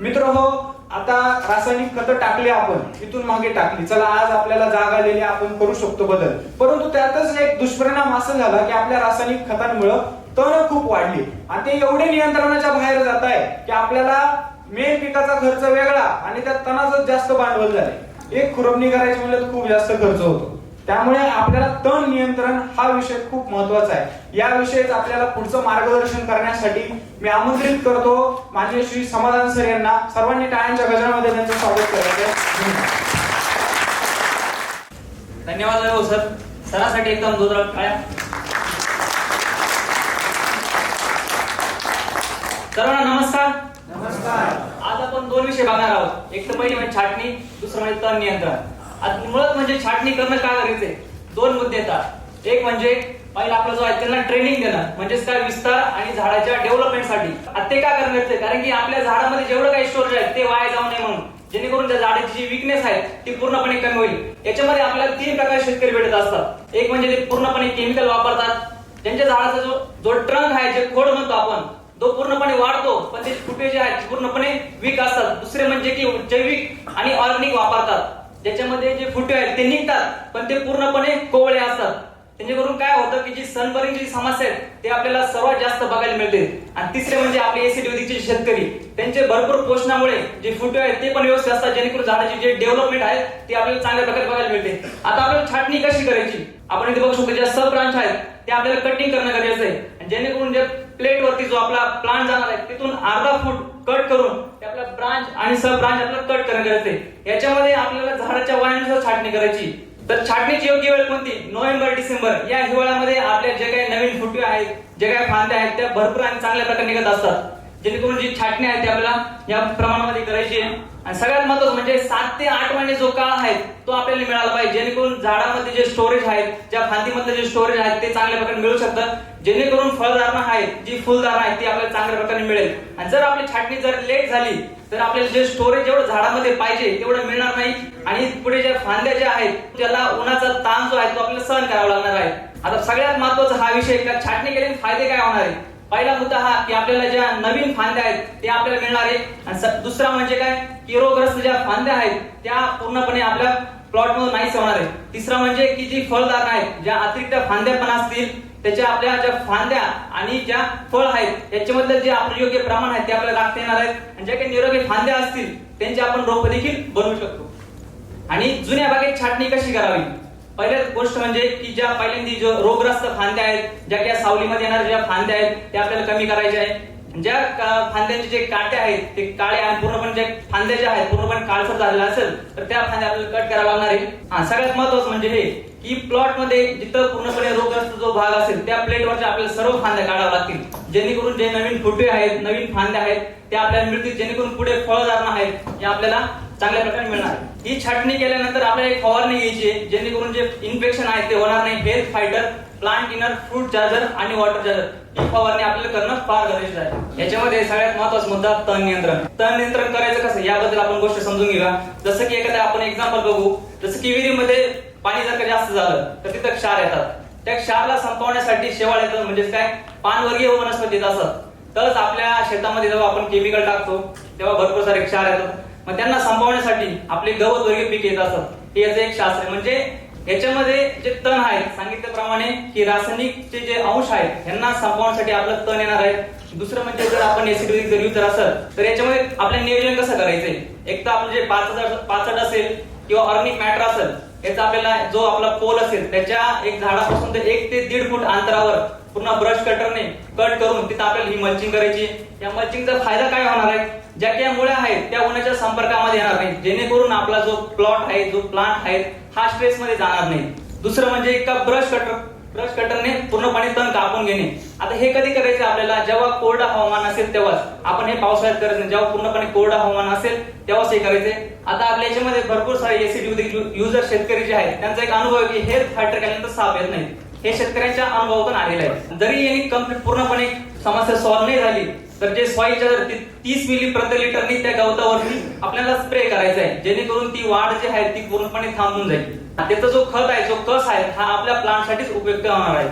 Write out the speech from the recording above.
मित्र हो आता रासायनिक खतं टाकली आपण इथून मागे टाकली. चला आज आपल्याला जाग आलेली आपण करू शकतो बदल. परंतु त्यातच एक दुष्परिणाम असं झाला की आपल्या रासायनिक खतांमुळं तण खूप वाढली. आणि ते एवढे नियंत्रणाच्या बाहेर जात आहे की आपल्याला मेन पिकाचा खर्च वेगळा आणि त्या तणाचं जास्त भांडवल झाले एक खुरपणी करायची म्हणलं तर खूप जास्त खर्च होतो. त्यामुळे आपल्याला तण नियंत्रण हा विषय खूप महत्त्वाचा आहे. याविषयीच आपल्याला पुढचं मार्गदर्शन करण्यासाठी मी आमंत्रित करतो माझे श्री समाधान सर यांना. सर्वांनी टाळ्यांच्या गजरामध्ये त्यांचं स्वागत करायचं. धन्यवाद. वैभव सर. सरासाठी एकदम जोरदार टाळ्या सर्वांना नमस्कार. नमस्कार. आज आपण दोन विषय बघणार आहोत. एक तर पहिली म्हणजे छाटणी दुसरं म्हणजे तण नियंत्रण. आज मुळात म्हणजे छाटणी करणं का गरजेचं आहे? दोन मुद्दे येतात. एक म्हणजे पहिला आपला जो आहे त्यांना ट्रेनिंग देणं म्हणजेच काय विस्तार आणि झाडाच्या डेव्हलपमेंटसाठी आता ते काय करणं गरजेचं कारण की आपल्या झाडामध्ये जेवढं काही स्टोरेज आहे ते वाया जाऊ नये म्हणून. जेणेकरून त्या झाडाची जी विकनेस आहे ती पूर्णपणे कमी होईल. याच्यामध्ये आपल्याला तीन प्रकार शेतकरी भेटत असतात. एक म्हणजे ते पूर्णपणे केमिकल वापरतात. त्यांच्या झाडाचा जो जो ट्रंक आहे जे खोड म्हणतो आपण तो पूर्णपणे वाढतो पण ते फुटे जे आहेत पूर्णपणे वीक असतात. दुसरे म्हणजे की जैविक आणि ऑर्गॅनिक वापरतात. ज्याच्यामध्ये जे फुटे आहेत ते निघतात पण ते पूर्णपणे कोवळे असतात. त्यांच्याकडून काय होतं की जी सनबर्निंगची समस्या आहेत ते आपल्याला सर्वात जास्त बघायला मिळते आणि तिसरे म्हणजे आपले एसिडिटीचे शेतकरी. त्यांचे भरपूर पोषणामुळे जे फुटे आहेत ते पण व्यवस्थित असतात. जेणेकरून झाडाची जे डेव्हलपमेंट आहे ते आपल्याला चांगल्या प्रकारे बघायला मिळते. आता आपल्याला छाटणी कशी करायची? आपण इथे बघू शकतो ज्या सब ब्रांच आहेत ते आपल्याला कटिंग करणं गरजेचं आहे. जेणेकरून जे प्लेट वरती जो आपला प्लांट जाणार आहे तिथून अर्धा फूट कट करून ब्रांच आणि सब ब्रांच आपल्याला कट करणं गरज आहे. याच्यामध्ये आपल्याला झाडाच्या वयानुसार छाटणी करायची. तर छाटणीची योग्य वेळ कोणती? November December. या हिवाळ्यामध्ये आपल्या जे काही नवीन फुटवे आहेत जे काही फांद्या आहेत त्या भरपूर आणि चांगल्या प्रकारे निघत असतात. जेणेकरून जी छाटणी आहे ती आपल्याला या प्रमाणामध्ये करायची आहे. आणि सगळ्यात महत्वाचं म्हणजे सात ते आठ महिने जो काळ आहे तो आपल्याला मिळाला पाहिजे. जेणेकरून झाडामध्ये जे स्टोरेज आहेत ज्या फांदीमधले जे स्टोरेज आहेत ते चांगल्या प्रकारे मिळू शकतात जेणेकरून फळधारणा आहेत जी फुलधारणा आहेत ती आपल्याला चांगल्या प्रकारे मिळेल. आणि जर आपली छाटणी जर लेट झाली तर आपल्याला जे स्टोरेज जेवढं झाडामध्ये पाहिजे तेवढं मिळणार नाही. आणि पुढे ज्या फांद्या ज्या आहेत त्याला उन्हाचा ताण जो आहे तो आपल्याला सहन करावा लागणार आहे. आता सगळ्यात महत्त्वाचा हा विषय का छाटणी केल्याने फायदे काय होणार आहे? पहिला मुद्दा हा की आपल्याला ज्या नवीन फांद्या आहेत ते आपल्याला मिळणार आहे. आणि दुसरा म्हणजे काय? की रोगग्रस्त ज्या फांद्या आहेत त्या पूर्णपणे आपल्या प्लॉट मधून नाहीच होणार आहे तिसरं म्हणजे की जी फळदार आहेत ज्या अतिरिक्त फांद्या पण असतील त्याच्या आपल्या ज्या फांद्या आणि ज्या फळ आहेत याच्यामधलं जे आपलं योग्य प्रमाण आहे ते आपल्याला राखता येणार आहेत. आणि ज्या काही निरोगी फांद्या असतील त्यांचे आपण रोप देखील बनवू शकतो. आणि जुन्या बागेत छाटणी कशी करावी? पहिल्याच गोष्ट म्हणजे की ज्या पहिल्यांदी जो रोगग्रस्त फांद्या आहेत ज्या काही सावलीमध्ये येणाऱ्या ज्या फांद्या आहेत त्या आपल्याला कमी करायच्या आहेत. ज्या फांद्यांचे जे काटे आहेत ते काळे आणि पूर्णपणे जे फांद्या ज्या आहेत पूर्णपणे काळसर झालेला असेल तर त्या फांद्या आपल्याला कट करावा लागणार आहे. हा सगळ्यात महत्वाचं म्हणजे हे की प्लॉटमध्ये जिथं पूर्णपणे रोगग्रस्त जो भाग असेल त्या प्लेटवरच्या आपल्याला सर्व फांद्या काढाव्या लागतील. जेणेकरून जे नवीन फुटे आहेत नवीन फांद्या आहेत त्या आपल्याला मिळतील जेणेकरून पुढे फळधारणा आहेत हे आपल्याला चांगल्या प्रकारे मिळणार ही छाटणी केल्यानंतर आपल्याला एक फवारणी घ्यायची आहे जेणेकरून जे इन्फेक्शन आहे ते होणार नाही. Health fighter plant inner fruit charger आणि वॉटर चार्जर ही फवारणी आपल्याला करणं फार गरजेचं आहे. याच्यामध्ये सगळ्यात महत्त्वाचा मुद्दा तण नियंत्रण. तण नियंत्रण करायचं कसं? याबद्दल आपण गोष्ट समजून घेऊया. जसं की एखादा आपण एक्झाम्पल बघू. जसं की विहिरीमध्ये पाणी जर का जास्त झालं तर तिथं क्षार येतात. त्या क्षारला संपवण्यासाठी शेवाळ येतं म्हणजेच काय? पानवर्गीय वनस्पती येत असतात तरच आपल्या शेतामध्ये जेव्हा आपण केमिकल टाकतो तेव्हा भरपूर सारे क्षार येतात. मग त्यांना संपवण्यासाठी आपले गवत वर्गीय पीक येत असतात हे याचं एक शास्त्र म्हणजे याच्यामध्ये जे तण आहेत सांगितल्याप्रमाणे की रासायनिकचे जे अंश आहेत यांना संपवण्यासाठी आपलं तण येणार आहे. दुसरं म्हणजे जर आपण एसिड जर यूज असेल तर याच्यामध्ये आपलं नियोजन कसं करायचंय? एक तर आपलं जे पाच हजार पाचट असेल किंवा ऑर्गॅनिक मॅटर असेल याचा आपल्याला जो आपला पोल असेल त्याच्या एक झाडापासून ते एक ते दीड फूट अंतरावर पूर्ण ब्रश कटरने कट करून तिथं आपल्याला ही मल्चिंग करायची या मल्चिंगचा फायदा काय होणार आहे? ज्या काही मुळ्या आहेत त्या उन्हाच्या संपर्कामध्ये येणार नाही जेणेकरून आपला जो प्लॉट आहे जो प्लांट आहे हा स्ट्रेस मध्ये जाणार नाही. दुसरं म्हणजे एका ब्रश कटर ब्रश कटरने पूर्णपणे तण कापून घेणे. आता हे कधी करायचं आपल्याला? जेव्हा कोरडा हवामान असेल तेव्हाच. आपण हे पावसाळ्यात करायचं नाही. जेव्हा पूर्णपणे कोरडा हवामान असेल तेव्हाच हे करायचे. आता आपल्या याच्यामध्ये भरपूर सारे एसिड युजर शेतकरी जे आहेत त्यांचा एक अनुभव आहे की हे फॅक्टर केल्यानंतर साप येत नाही. हे शेतकऱ्यांच्या अनुभवातून आलेलं आहे. जरी यांनी कंप्लीट पूर्णपणे समस्या सॉल्व्ह नाही झाली तर जे सॉईलच्या जर तीस मिली प्रति लिटरनी त्या गवतावरती आपल्याला स्प्रे करायचा आहे. जेणेकरून ती वाढ जी आहे ती पूर्णपणे थांबून जाईल. त्याचा जो खत आहे जो कस आहे हा आपल्या प्लांट साठीच उपयुक्त होणार आहे.